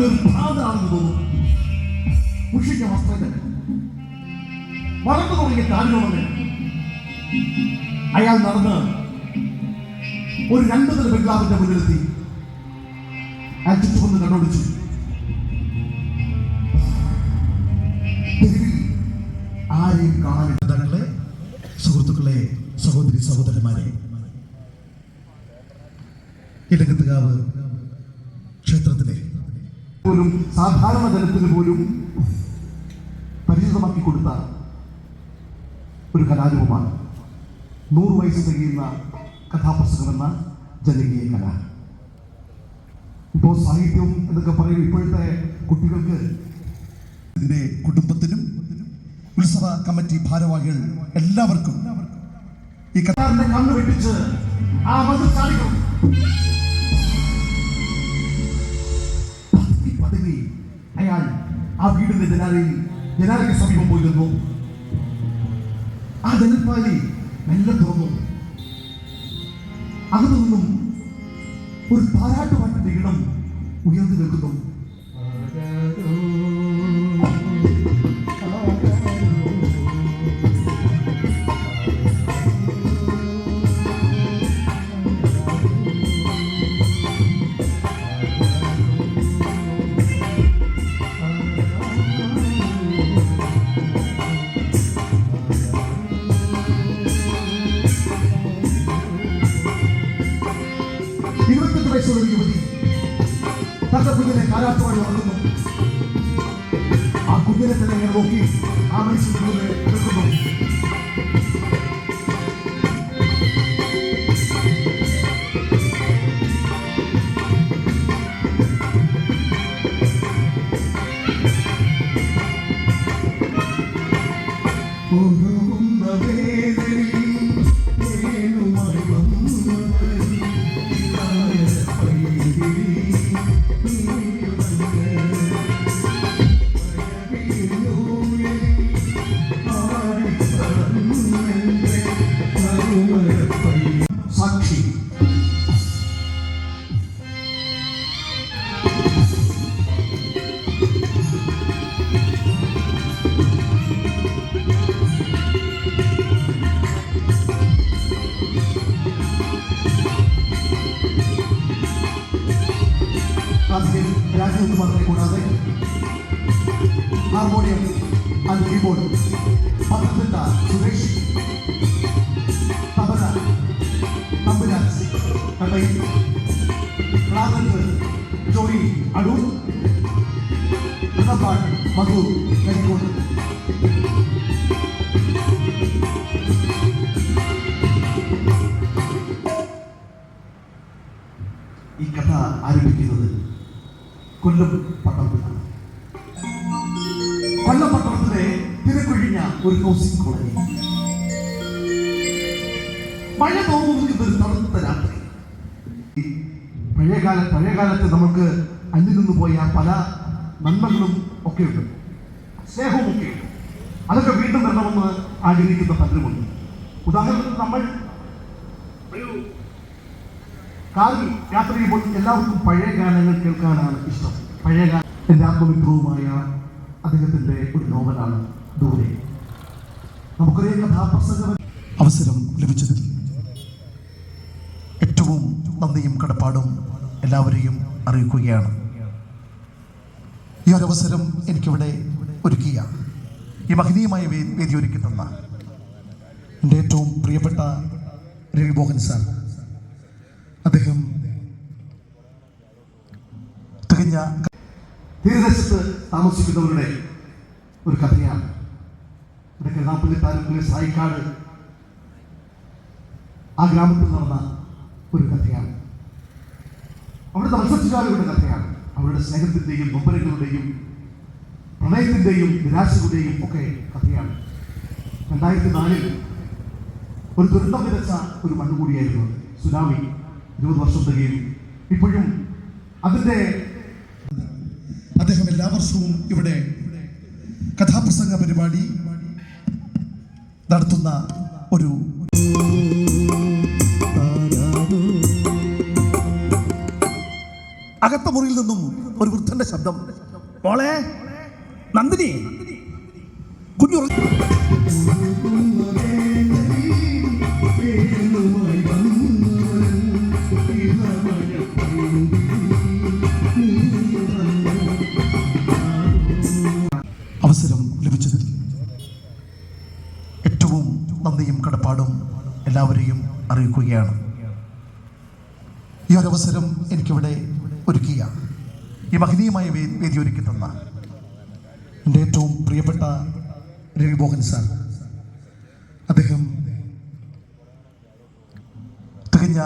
അദ്ദേഹത്തിന് ഒരു ഭ്രാന്താണെന്ന് തോന്നുന്നു മുഷിക്ക വസ്ത്രങ്ങൾ വളർന്നു തുടങ്ങിയ കാലിലോമങ്ങൾ അയാൾ നടന്ന് ഒരു രണ്ടു നില ബംഗ്ലാവിന്റെ മുന്നിലെത്തി. അയാൾ ചുറ്റുമൊന്ന് കണ്ണോടിച്ചു ആരെയും കാണാനിടങ്ങളെ സുഹൃത്തുക്കളെ സഹോദരി സഹോദരന്മാരെ. ഇടകത്തുകാവ് പോലും സാധാരണ ജനത്തിന് പോലും പരിചിതമാക്കി കൊടുത്ത ഒരു കലാരൂപമാണ്. നൂറ് വയസ്സ് തികയുന്ന കഥാപ്രസംഗമെന്ന ജനകീയ കല. ഇപ്പോൾ സാഹിത്യം എന്നൊക്കെ പറയും ഇപ്പോഴത്തെ കുട്ടികൾക്ക് എന്റെ കുടുംബത്തിനും ഉത്സവ കമ്മിറ്റി ഭാരവാഹികൾ എല്ലാവർക്കും ഈ കഥ കഥാറിന്റെ കണ്ണ് വെട്ടിച്ച് ആ മതിൽ ആ വീടിന്റെ ജനാലയിൽ ജനാലയ്ക്ക് സമീപം പോയിരുന്നു ആ ജനപ്പാലി മെല്ലെ തുറന്നു. അകത്തു നിന്നും ഒരു താരാട്ടുപാട്ടിന്റെ ഇടം ഉയർന്നു നിൽക്കുന്നു. തന്റെ കുഞ്ഞിനെ കാരാട്ടുവാടി രാജകുമാറിനെ കൂടാതെ harmonium and keyboard Pathanamthitta Suresh tabla Thamburaj കടയിൽ ക്ലാസത്ത് ജോയി അടൂർ കടപ്പാട് മധു കരിക്കോട് ഈ കഥ ആരംഭിക്കുന്നത് കൊല്ലം പട്ടണത്തിലാണ്. കൊല്ലം പട്ടണത്തിലെ തിരക്കൊഴിഞ്ഞ ഒരു ഹൗസിംഗ് കോളനി മഴ തോന്നുന്ന ഒരു തണുത്ത രാത്രി. പഴയകാല പഴയകാലത്ത് നമുക്ക് അന്യം നിന്ന് പോയ പല നന്മകളും ഒക്കെ ഉണ്ട്. സ്നേഹവും ഒക്കെ ഉണ്ട്. അതൊക്കെ വീണ്ടും വരണമെന്ന് ആഗ്രഹിക്കുന്ന പലരുമുണ്ട്. ഉദാഹരണത്തിന് നമ്മൾ ഒരു കാറിൽ യാത്ര ചെയ്യുമ്പോൾ എല്ലാവർക്കും പഴയ ഗാനങ്ങൾ കേൾക്കാനാണ് ഇഷ്ടം. പഴയ ഗാനം എന്റെ ആത്മവിഭവമായ അദ്ദേഹത്തിന്റെ ഒരു നോവലാണ് ദൂരെ. നമുക്കൊരേ കഥാപ്രസംഗം അവസരം ലഭിച്ചതിൽ ഏറ്റവും നന്ദിയും കടപ്പാടും എല്ലാവരെയും അറിയിക്കുകയാണ്. ഈ ഒരവസരം എനിക്കിവിടെ ഒരുക്കിയ ഈ മഹനീയമായ വേദി ഒരുക്കി തന്ന എന്റെ ഏറ്റവും പ്രിയപ്പെട്ട രവി മോഹൻ സാർ അദ്ദേഹം തികഞ്ഞ തീരദേശത്ത് താമസിക്കുന്നവരുടെ ഒരു കഥയാണ്. ഇവിടെ കരുണാപ്പള്ളി താലൂക്കിലെ സായിക്കാട് ആ ഗ്രാമത്തിൽ നടന്ന ഒരു കഥയാണ്. അവിടുത്തെ മത്സ്യത്തൊഴിലാളികളുടെ കഥയാണ്. അവരുടെ സ്നേഹത്തിന്റെയും നൊമ്പരങ്ങളുടെയും പ്രണയത്തിന്റെയും നിരാശയുടെയും ഒക്കെ കഥയാണ്. രണ്ടായിരത്തി നാലിൽ ഒരു ദുരന്തം വിതച്ച ഒരു മണ്ണുകൂടിയായിരുന്നു. സുനാമി. ഇരുപത് വർഷം തികയും ഇപ്പോഴും അതിന്റെ എല്ലാ വർഷവും ഇവിടെ കഥാപ്രസംഗ പരിപാടി നടത്തുന്ന ഒരു അകത്ത മുറിയിൽ നിന്നും ഒരു വൃദ്ധന്റെ ശബ്ദം. മോളെ നന്ദിനി കുഞ്ഞു നന്ദിയും കടപ്പാടും എല്ലാവരെയും അറിയിക്കുകയാണ്. ഈ ഒരു അവസരം എനിക്കിവിടെ ഒരുക്കിയ ഈ മഹനീയമായ വേദി ഒരുക്കി തന്ന എന്റെ ഏറ്റവും പ്രിയപ്പെട്ട രവി മോഹൻ സാർ. അദ്ദേഹം തികഞ്ഞ